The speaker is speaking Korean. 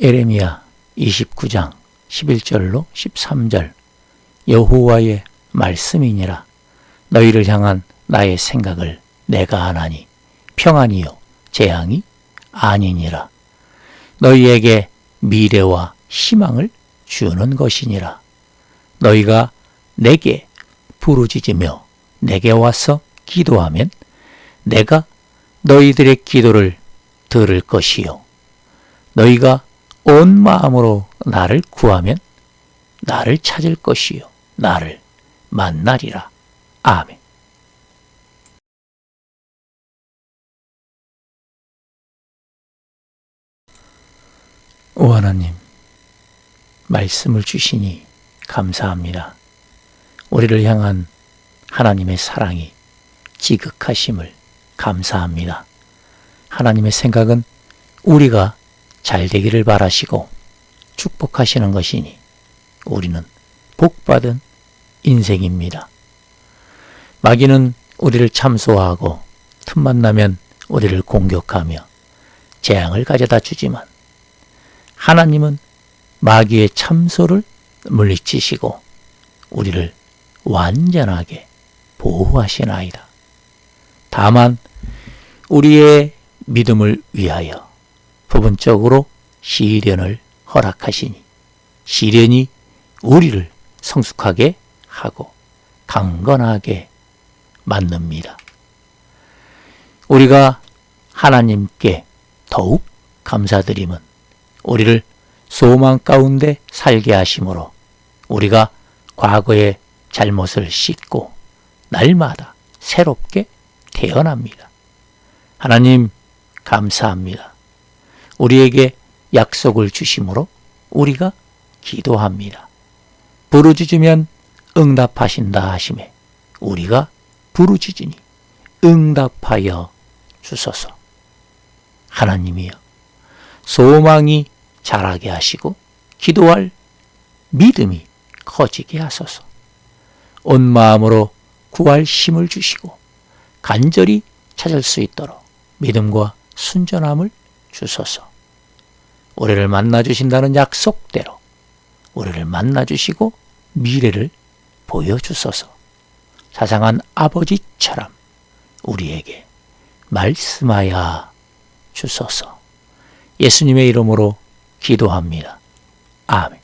에레미야 29장 11절로 13절. 여호와의 말씀이니라. 너희를 향한 나의 생각을 내가 하나니 평안이요 재앙이 아니니라. 너희에게 미래와 희망을 주는 것이니라. 너희가 내게 부르짖으며 내게 와서 기도하면 내가 너희들의 기도를 들을 것이요. 너희가 온 마음으로 나를 구하면 나를 찾을 것이요 나를 만나리라 아멘 오 하나님 말씀을 주시니 감사합니다. 우리를 향한 하나님의 사랑이 지극하심을 감사합니다. 하나님의 생각은 우리가 잘 되기를 바라시고 축복하시는 것이니 우리는 복받은 인생입니다. 마귀는 우리를 참소하고 틈만 나면 우리를 공격하며 재앙을 가져다 주지만 하나님은 마귀의 참소를 물리치시고 우리를 완전하게 보호하시나이다. 다만 우리의 믿음을 위하여 부분적으로 시련을 허락하시니 시련이 우리를 성숙하게 하고 강건하게 만듭니다. 우리가 하나님께 더욱 감사드림은 우리를 소망 가운데 살게 하심으로 우리가 과거의 잘못을 씻고 날마다 새롭게 태어납니다. 하나님 감사합니다. 우리에게 약속을 주심으로 우리가 기도합니다. 부르짖으면 응답하신다 하심에 우리가 부르짖으니 응답하여 주소서. 하나님이여 소망이 자라게 하시고 기도할 믿음이 커지게 하소서. 온 마음으로 구할 힘을 주시고 간절히 찾을 수 있도록 믿음과 순전함을 주소서. 우리를 만나 주신다는 약속대로 우리를 만나 주시고 미래를 보여 주소서. 사상한 아버지처럼 우리에게 말씀하여 주소서. 예수님의 이름으로 기도합니다. 아멘.